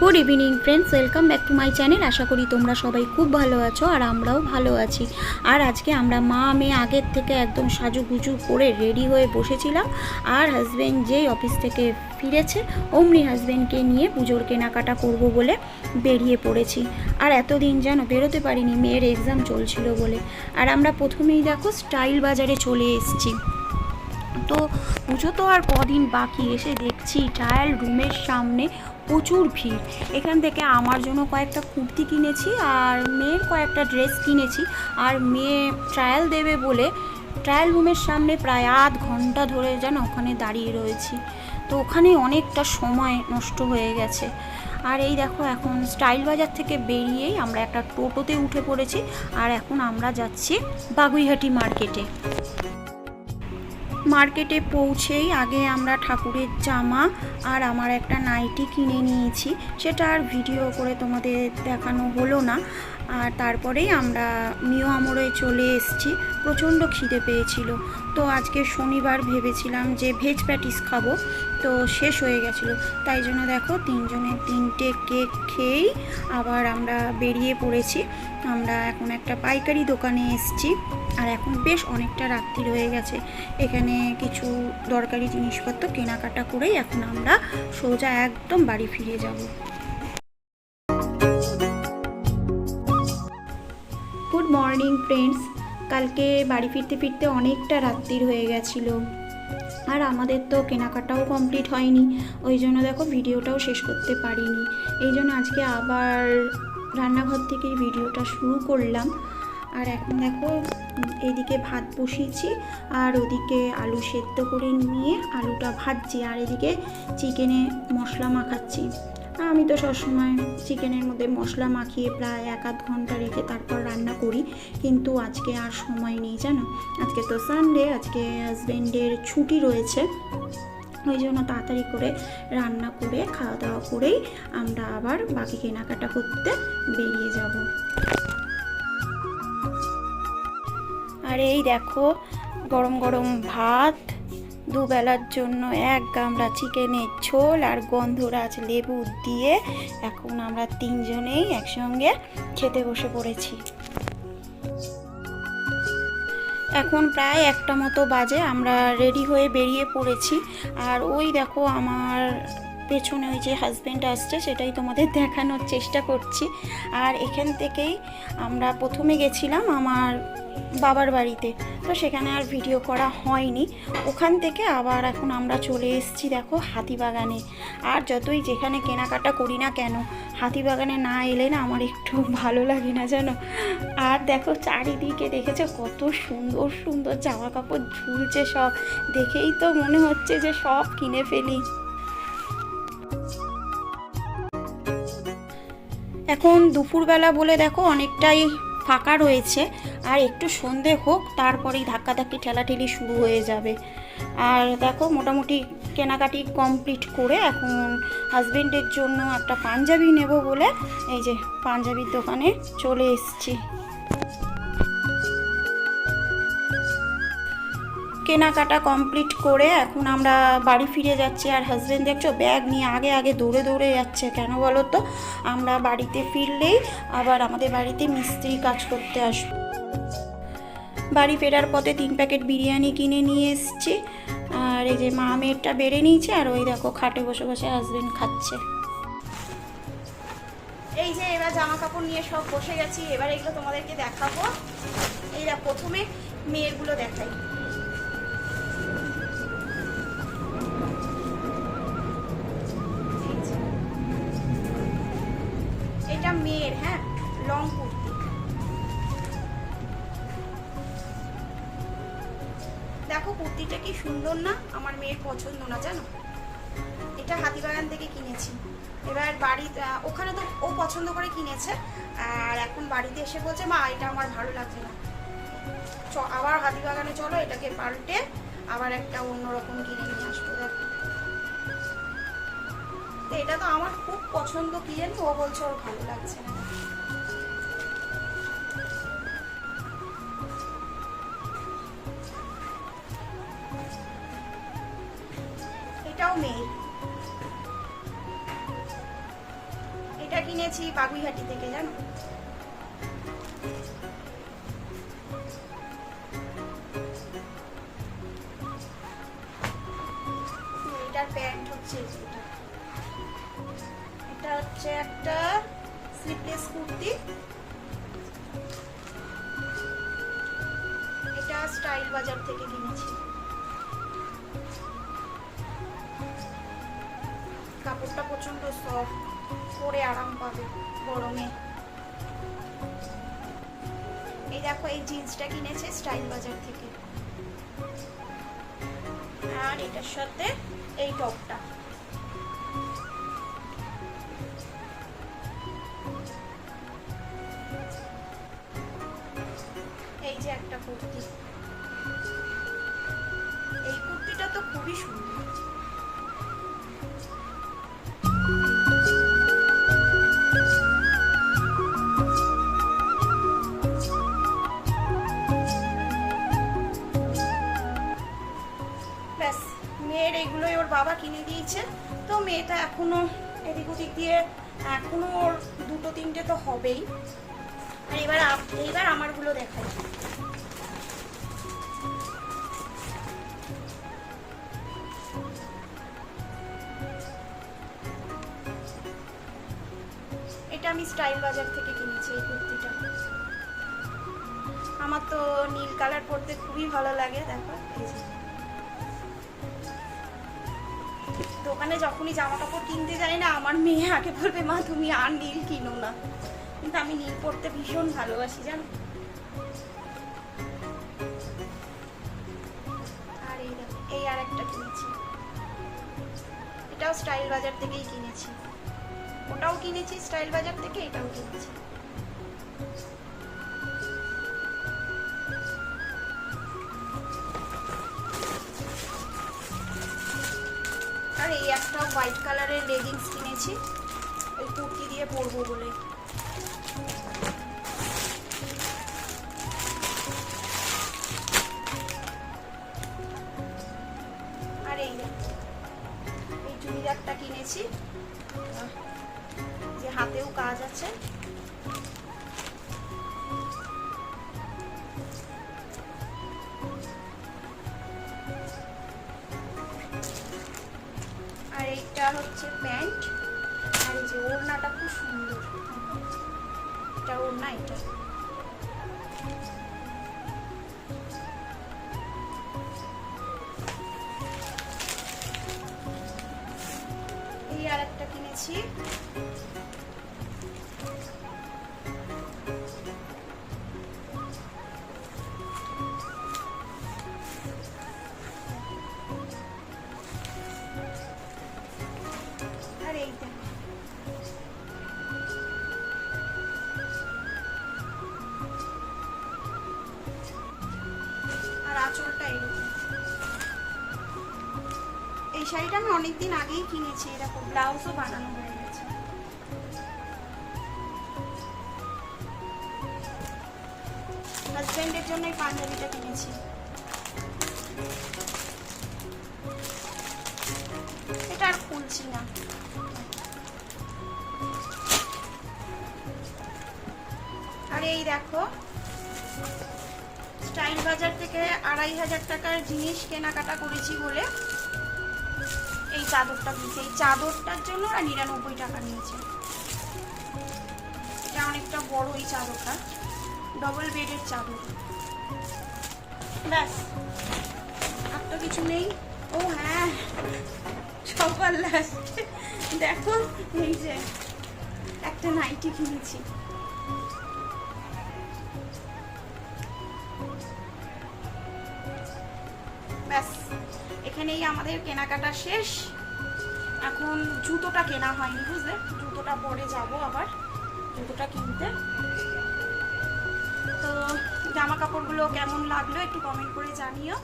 Good evening friends, welcome back to my channel. আশা করি তোমরা সবাই খুব ভালো আছো আর আমরাও ভালো আছি। আর আজকে আমরা মা, মেয়ে আগের থেকে একদম সাজুগুজু করে রেডি হয়ে বসেছিলাম। আর হাজব্যান্ড যেই অফিস থেকে ফিরেছে, অমনি হাজব্যান্ডকে নিয়ে পুজোর কেনাকাটা করব বলে বেরিয়ে পড়েছি। আর এতদিন যেন বেরোতে পারিনি, মেয়ের এক্সাম চলছিল বলে। আর আমরা প্রথমেই দেখো স্টাইল বাজারে চলে এসেছি। তো পুজো তো আর কদিন বাকি, এসে দেখছি ট্রায়াল রুমের সামনে প্রচুর ভিড়। এখান থেকে আমার জন্য কয়েকটা কুর্তি কিনেছি আর মেয়ের কয়েকটা ড্রেস কিনেছি। আর মেয়ে ট্রায়াল দেবে বলে ট্রায়াল রুমের সামনে প্রায় আধ ঘণ্টা ধরে যেন ওখানে দাঁড়িয়ে রয়েছি। তো ওখানে অনেকটা সময় নষ্ট হয়ে গেছে। আর এই দেখো এখন স্টাইল বাজার থেকে বেরিয়েই আমরা একটা টোটোতে উঠে পড়েছি। আর এখন আমরা যাচ্ছি বাগুইহাটি মার্কেটে। মার্কেটে পৌঁছেই আগে আমরা ঠাকুরের জামা আর আমার একটা নাইটি কিনে নিয়েছি। সেটা আর ভিডিও করে তোমাদের দেখানো হলো না। আর তারপরেই আমরা মিও আমরে চলে এসেছি। প্রচণ্ড খিদে পেয়েছিল। তো আজকে শনিবার ভেবেছিলাম যে ভেজ প্যাটিস খাব। তো শেষ হয়ে গেছিল। তাই জন্য দেখো তিনজনের তিনটে কেক খেয়েই আবার আমরা বেরিয়ে পড়েছি। আমরা এখন একটা পাইকারি দোকানে এসেছি। আর এখন বেশ অনেকটা রাত্রি হয়ে গেছে। এখানে কিছু দরকারি জিনিসপত্র কেনাকাটা করেই এখন আমরা সোজা একদম বাড়ি ফিরে যাব। মর্নিং ফ্রেন্ডস কালকে বাড়ি ফিরতে ফিরতে অনেকটা রাত্রির হয়ে গেছিল। আর আমাদের তো কেনাকাটাও কমপ্লিট হয়নি। ওই জন্য দেখো ভিডিওটাও শেষ করতে পারিনি। এই জন্য আজকে আবার রান্নাঘর থেকেই ভিডিওটা শুরু করলাম। আর এখন দেখো উম, এইদিকে ভাত বসিয়েছি আর ওদিকে আলু সেদ্ধ করে নিয়ে আলুটা ভাজছি। আর এদিকে চিকেনে মশলা মাখাচ্ছি। আমি তো সবসময় চিকেনের মধ্যে মশলা মাখিয়ে প্রায় এক আধ ঘণ্টা রেখে তারপর রান্না করি। কিন্তু আজকে আর সময় নেই, জানো? আজকে তো সানডে আজকে হাজব্যান্ডের ছুটি রয়েছে। ওই জন্য তাড়াতাড়ি করে রান্না করে খাওয়া দাওয়া করেই আমরা আবার বাকি কেনাকাটা করতে বেরিয়ে যাব। আর এই দেখো, গরম গরম ভাত দুবেলার জন্য এক গামলা চিকেনের ঝোল আর গন্ধরাজ লেবু দিয়ে এখন আমরা তিনজনেই একসঙ্গে খেতে বসে পড়েছি। এখন প্রায় একটা মতো বাজে, আমরা রেডি হয়ে বেরিয়ে পড়েছি। আর ওই দেখো আমার পেছনে ওই যে হাজব্যান্ড আসছে, সেটাই তোমাদের দেখানোর চেষ্টা করছি। আর এখান থেকেই আমরা প্রথমে গেছিলাম আমার বাবার বাড়িতে। তো সেখানে আর ভিডিও করা হয়নি। ওখান থেকে আবার এখন আমরা চলে এসেছি, দেখো, হাতিবাগানে। আর যতই যেখানে কেনাকাটা করি না কেন, হাতিবাগানে না এলে না আমার একটু ভালো লাগে না জানো। আর দেখো, চারিদিকে দেখেছ, কত সুন্দর সুন্দর জামা কাপড় ঝুলছে সব। দেখেই তো মনে হচ্ছে যে সব কিনে ফেলি। এখন দুপুরবেলা বলে দেখো অনেকটাই ফাঁকা রয়েছে। আর একটু সন্ধে হোক, তারপরেই ধাক্কাধাক্কি ঠেলাঠেলি শুরু হয়ে যাবে। আর দেখো মোটামুটি কেনাকাটি কমপ্লিট করে এখন হাজবেন্ডের জন্য একটা পাঞ্জাবি নেব বলে এই যে পাঞ্জাবির দোকানে চলে এসেছি। কেনাকাটা কমপ্লিট করে এখন আমরা বাড়ি ফিরে যাচ্ছি। আর হাজব্যান্ড দেখছ ব্যাগ নিয়ে আগে আগে দৌড়ে দৌড়ে যাচ্ছে। কেন বলো তো? আমরা বাড়িতে ফিরলেই আবার আমাদের বাড়িতে মিস্ত্রি কাজ করতে আসব বাড়ি ফেরার পথে তিন প্যাকেট বিরিয়ানি কিনে নিয়ে এসেছি। আর এই যে মা মেয়েরটা বেড়ে নিয়েছে, আর ওই দেখো খাটে বসে বসে হাজবেন্ড খাচ্ছে। এই যে এবার জামা কাপড় নিয়ে সব বসে গেছি, এবার এগুলো তোমাদেরকে দেখাবো। এইরা প্রথমে মেয়েরগুলো দেখাই। মেয়ের হ্যাঁ লং কুর্তি দেখো কুর্তিটা কি সুন্দর না? আমার মেয়ের পছন্দ না, জানো? এটা হাতিবাগান থেকে কিনেছি। এবার বাড়ি ওখানে তো ও পছন্দ করে কিনেছে, আর এখন বাড়িতে এসে বলছে, মা, এটা আমার ভালো লাগছে না। আবার হাতিবাগানে চলো, এটাকে পাল্টে আবার একটা অন্যরকম কিনে নিয়ে আসব, দেখো। তো এটা তো আমার খুব পছন্দ, কি জানি, ও বলছে ওর ভালো লাগছে না। এটাও মেয়ের কিনেছি বাগুইহাটি থেকে, জানো? এটার প্যান্ট হচ্ছে এটা। এটা হচ্ছে একটা স্লিপলেস কুর্তি। এটা স্টাইল বাজার থেকে কিনেছি। কাপড়টা প্রচণ্ড সফট পরে আরাম পাবে গরমে। এই দেখো, এই জিন্সটা কিনেছে স্টাইল বাজার থেকে। আর এটার সাথে এই টপটা। বাবা কিনে দিয়েছে। তো মেয়েটা এখনও এদিক ওদিক দিয়ে, এখনও ওর দুটো তিনটে তো হবেই। আর এবার এইবার আমারগুলো দেখাই। এটা আমি স্টাইল বাজার থেকে কিনেছি এই কুর্তিটা। আমার তো নীল কালার পরতে খুবই ভালো লাগে, দেখো, এই দোকানে যখনই জামা কাপড় কিনতে যাই না, আমার মেয়ে আগে বলবে, মা, তুমি আর নীল কিনো না। কিন্তু আমি নীল পরতে ভীষণ ভালোবাসি, জানো? আর এই এই আর একটা কিনেছি। এটাও স্টাইল বাজার থেকেই কিনেছি। ওটাও কিনেছি, স্টাইল বাজার থেকে এটাও কিনেছি। এই একটা হোয়াইট কালারের লেগিংস কিনেছি। ওই কুর্তি দিয়ে পরবো বলে। এইটা হচ্ছে প্যান্ট। আর এই যে ওড়নাটা খুব সুন্দর। এটা ওড়না, এটা। আর একটা কিনেছি। শাড়িটা আমি অনেকদিন আগেই কিনেছি এরকম ব্লাউজও বানানো হয়ে গেছে। হাজব্যান্ডের জন্য এই পাঞ্জাবিটা কিনেছি। এটা আর খুলছি না। আর এই দেখো, স্টাইল বাজার থেকে আড়াই হাজার টাকার জিনিস কেনাকাটা করেছি বলে এই চাদরটা কিনছি এই চাদরটার জন্য আর নিরানব্বই টাকা নিয়েছে। এটা অনেকটা বড় এই চাদরটা। ডবল বেডের চাদর। ব্যাস। আর তো কিছু নেই। ও হ্যাঁ। সকাল দেখো, এই যে একটা নাইটি কিনেছি। ব্যাস, এখানেই আমাদের কেনাকাটা শেষ। এখন জুতোটা কেনা হয়নি বুঝলে? জুতোটা পরে যাব আবার, জুতোটা কিনতে। তো জামা কাপড়গুলো কেমন লাগল একটু কমেন্ট করে জানিও।